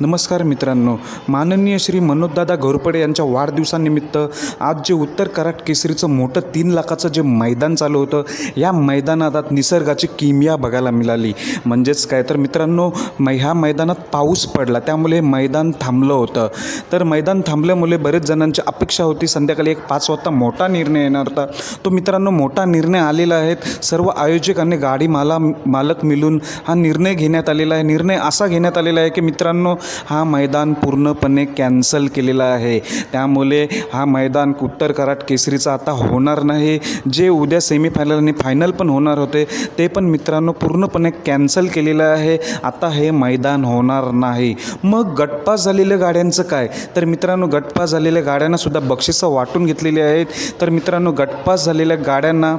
नमस्कार मित्रांनो. माननीय श्री मनोजदादा घोरपडे यांच्या वाढदिवसानिमित्त आज जे उत्तर कराड केसरीचं मोठं तीन लाखाचं जे मैदान चालू होतं या मैदानात आज निसर्गाची किमिया बघायला मिळाली. म्हणजेच काय तर मित्रांनो मै ह्या मैदानात पाऊस पडला त्यामुळे मैदान थांबलं होतं. तर मैदान थांबल्यामुळे बरेच जणांची अपेक्षा होती संध्याकाळी एक पाच वाजता मोठा निर्णय येणार होता. तो मित्रांनो मोठा निर्णय आलेला आहे. सर्व आयोजक आणि गाडी माला मालक मिळून हा निर्णय घेण्यात आलेला आहे. निर्णय असा घेण्यात आलेला आहे की मित्रांनो हा मैदान पूर्णपणे कॅन्सल केलेला आहे. त्यामुळे हा मैदान उत्तर कराट केसरीचा आता होणार नाही. जे उद्या सेमीफायनल आणि फायनल पण होणार होते ते पण मित्रांनो पूर्णपणे कॅन्सल केलेलं आहे. आता हे मैदान होणार नाही. मग गटपास झालेल्या गाड्यांचं काय? तर मित्रांनो गटपास झालेल्या गाड्यांनासुद्धा बक्षिसं वाटून घेतलेली आहेत. तर मित्रांनो गटपास झालेल्या गाड्यांना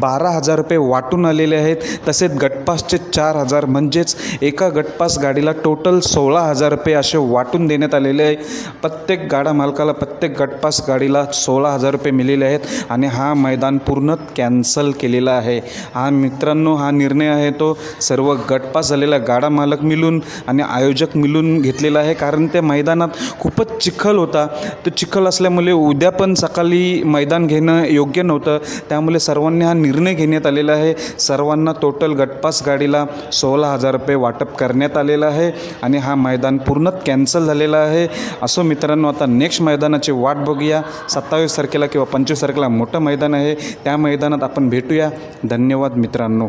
बारा हजार रुपये वाटून आलेले आहेत. तसेच गटपासचे चार हजार म्हणजेच एका गटपास गाडीला टोटल सोळा हजार रुपये असे वाटून देण्यात आलेले आहे. प्रत्येक गाडा मालकाला प्रत्येक गटपास गाडीला सोळा हजार रुपये मिलेले आहेत आणि हा मैदान पूर्ण कॅन्सल केलेला आहे. हा मित्रांनो हा निर्णय आहे तो. सर्व गटपास झालेला गाडा मालक मिळून आणि आयोजक मिळून घेतलेला आहे. कारण त्या मैदानात खूपच चिखल होता. तो चिखल असल्यामुळे उद्या पण सकाळी मैदान घेणं योग्य नव्हतं. त्यामुळे सर्वांनी हा निर्णय घेण्यात आलेला आहे. सर्वांना टोटल गटपास गाडीला सोळा हजार रुपये वाटप करण्यात आलेलं आहे आणि हा मैदान पूर्ण कॅन्सल झालेला आहे. असो मित्रांनो आता नेक्स्ट मैदानाची वाट बघूया. सत्तावीस तारखेला किंवा पंचवीस तारखेला मोठं मैदान आहे. त्या मैदानात आपण भेटूया. धन्यवाद मित्रांनो.